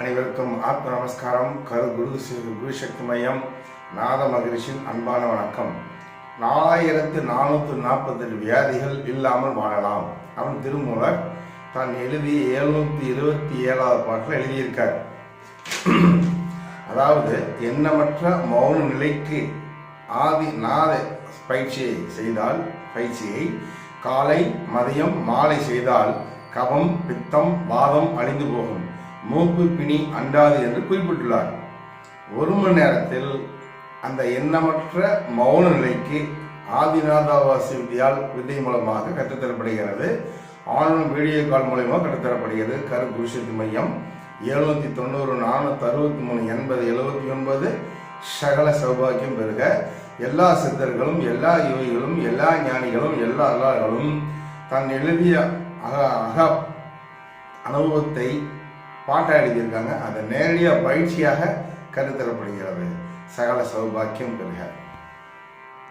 அனைவருக்கும் ஆத்ம நமஸ்காரம். கரு குரு குரு சக்தி மையம். நாத மகிழ்ச்சியின் அன்பான வணக்கம். நாலாயிரத்து நானூற்று நாற்பத்தெட்டு வியாதிகள் இல்லாமல் வாழலாம். அவன் திருமூலர் தான் எழுதிய எழுநூற்றி இருபத்தி ஏழாவது பாட்டில் எழுதியிருக்கார். அதாவது எண்ணமற்ற மௌன நிலைக்கு ஆதி நாத பயிற்சியை செய்தால் பயிற்சியை காலை மதியம் மாலை செய்தால் கபம் பித்தம் வாதம் அழிந்து போகும். மூக்கு பிணி அண்டாது என்று குறிப்பிட்டுள்ளார். ஒரு மணி நேரத்தில் அந்த எண்ணமற்ற மௌன நிலைக்கு ஆதிநாதாவாசி வித்யால் வித்தை மூலமாக கற்றுத்தரப்படுகிறது. ஆன்லைன் வீடியோ கால் மூலயமா கற்றுத்தரப்படுகிறது. கரு குருசக்தி மையம் எழுநூத்தி தொண்ணூறு நானூற்றி அறுபத்தி மூணு எண்பது எழுபத்தி ஒன்பது. சகல சௌபாக்கியம் பெறுக. எல்லா சித்தர்களும் எல்லா யோகிகளும் எல்லா ஞானிகளும் எல்லா அல்லார்களும் தான் எழுதிய அக அக அனுபவத்தை பாட்டாக எழுதியிருக்காங்க அதை நேரடியாக பயிற்சியாக கருத்தரப்படுகிறது சகல சௌபாக்கியம் பெறுக.